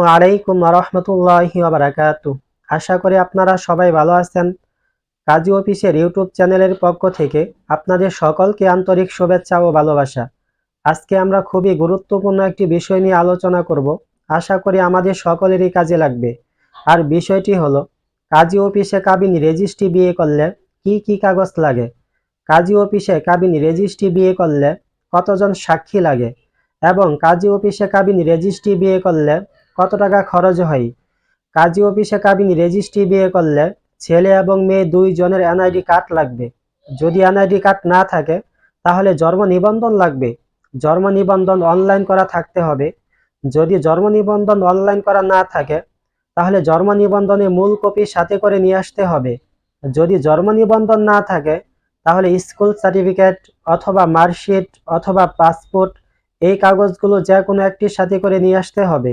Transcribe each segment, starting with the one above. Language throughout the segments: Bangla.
আলাইকুম রহমতুল্লাহি বারাকাতু। আশা করি আপনারা সবাই ভালো আছেন। কাজী অফিসের ইউটিউব চ্যানেলের পক্ষ থেকে আপনাদের সকলকে আন্তরিক শুভেচ্ছা ও ভালোবাসা। আজকে আমরা খুবই গুরুত্বপূর্ণ একটি বিষয় নিয়ে আলোচনা করব। আশা করি আমাদের সকলেরই কাজে লাগবে। আর বিষয়টি হলো, কাজী অফিসে কাবিন রেজিস্ট্রি বিয়ে করলে কি কি কাগজ লাগে? কাজী অফিসে কাবিন রেজিস্ট্রি বিয়ে করলে কতজন সাক্ষী লাগে? এবং কাজী অফিসে কাবিন রেজিস্ট্রি বিয়ে করলে কত টাকা খরচ হয়? কাজী অফিসে কাবিন রেজিস্ট্রি বিয়ে করলে ছেলে এবং মেয়ে দুইজনের এনআইডি কার্ড লাগবে। যদি এনআইডি কার্ড না থাকে, তাহলে জন্ম নিবন্ধন লাগবে। জন্ম নিবন্ধন অনলাইন করা থাকতে হবে। যদি জন্ম নিবন্ধন অনলাইন করা না থাকে, তাহলে জন্ম নিবন্ধনে মূল কপি সাথে করে নিয়ে আসতে হবে। যদি জন্ম নিবন্ধন না থাকে, তাহলে স্কুল সার্টিফিকেট অথবা মার্কশিট অথবা পাসপোর্ট এই কাগজগুলো যে কোনো একটির সাথে করে নিয়ে আসতে হবে।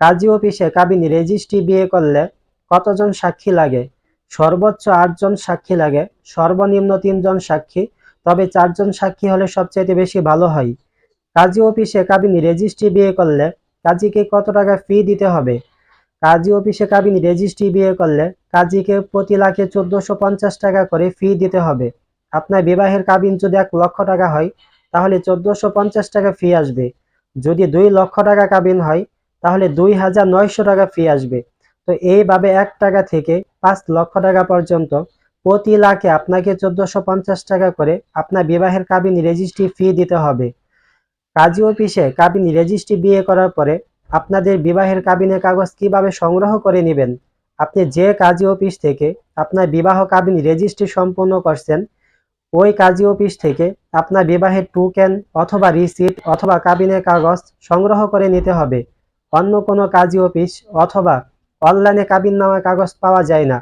কাজী অফিসে কাবিন রেজিস্ট্রি বিয়ে করলে কতজন সাক্ষী লাগে? সর্বোচ্চ আটজন সাক্ষী লাগে, সর্বনিম্ন তিনজন সাক্ষী, তবে চারজন সাক্ষী হলে সবচেয়ে বেশি ভালো হয়। কাজী অফিসে কাবিন রেজিস্ট্রি বিয়ে করলে কাজীকে কত টাকা ফি দিতে হবে? কাজী অফিসে কাবিন রেজিস্ট্রি বিয়ে করলে কাজীকে প্রতি লাখে চোদ্দশো পঞ্চাশ টাকা করে ফি দিতে হবে। আপনার বিবাহের কাবিন যদি এক লক্ষ টাকা হয়, তাহলে চোদ্দশো পঞ্চাশ টাকা ফি আসবে। যদি দুই লক্ষ টাকা কাবিন হয় তাহলে দুই হাজার নয়শো টাকা ফি আসবে। তো এইভাবে এক টাকা থেকে পাঁচ লক্ষ টাকা পর্যন্ত প্রতি লাখে আপনাকে চোদ্দশো পঞ্চাশ টাকা করে আপনার বিবাহের কাবিন রেজিস্ট্রি ফি দিতে হবে। কাজী অফিসে কাবিন রেজিস্ট্রি বিয়ে করার পরে আপনাদের বিবাহের কাবিনের কাগজ কীভাবে সংগ্রহ করে নেবেন? আপনি যে কাজী অফিস থেকে আপনার বিবাহ কাবিন রেজিস্ট্রি সম্পন্ন করছেন, ওই কাজী অফিস থেকে আপনার বিবাহের টুকেন অথবা রিসিপ্ট অথবা কাবিনের কাগজ সংগ্রহ করে নিতে হবে। অন্য কোনো কাজী অফিস অথবা অনলাইনে কাবিন নামা কাগজ পাওয়া যায় না।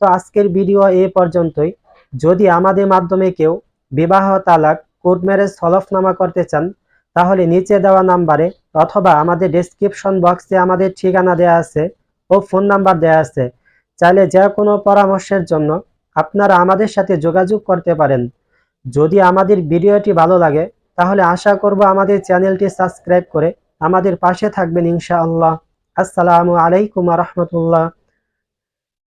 তো আজকের ভিডিও এ পর্যন্তই। যদি আমাদের মাধ্যমে কেউ বিবাহ, তালাক, কোর্ট ম্যারেজ, হলফনামা করতে চান, তাহলে নিচে দেওয়া নাম্বারে অথবা আমাদের ডেসক্রিপশন বক্সে আমাদের ঠিকানা দেওয়া আছে ও ফোন নাম্বার দেওয়া আছে। চাইলে যে কোনো পরামর্শের জন্য আপনারা আমাদের সাথে যোগাযোগ করতে পারেন। যদি আমাদের ভিডিওটি ভালো লাগে, তাহলে আশা করব আমাদের চ্যানেলটি সাবস্ক্রাইব করে আমাদের পাশে থাকবেন ইনশাআল্লাহ। আসসালামু আলাইকুম রহমতুল্লাহ।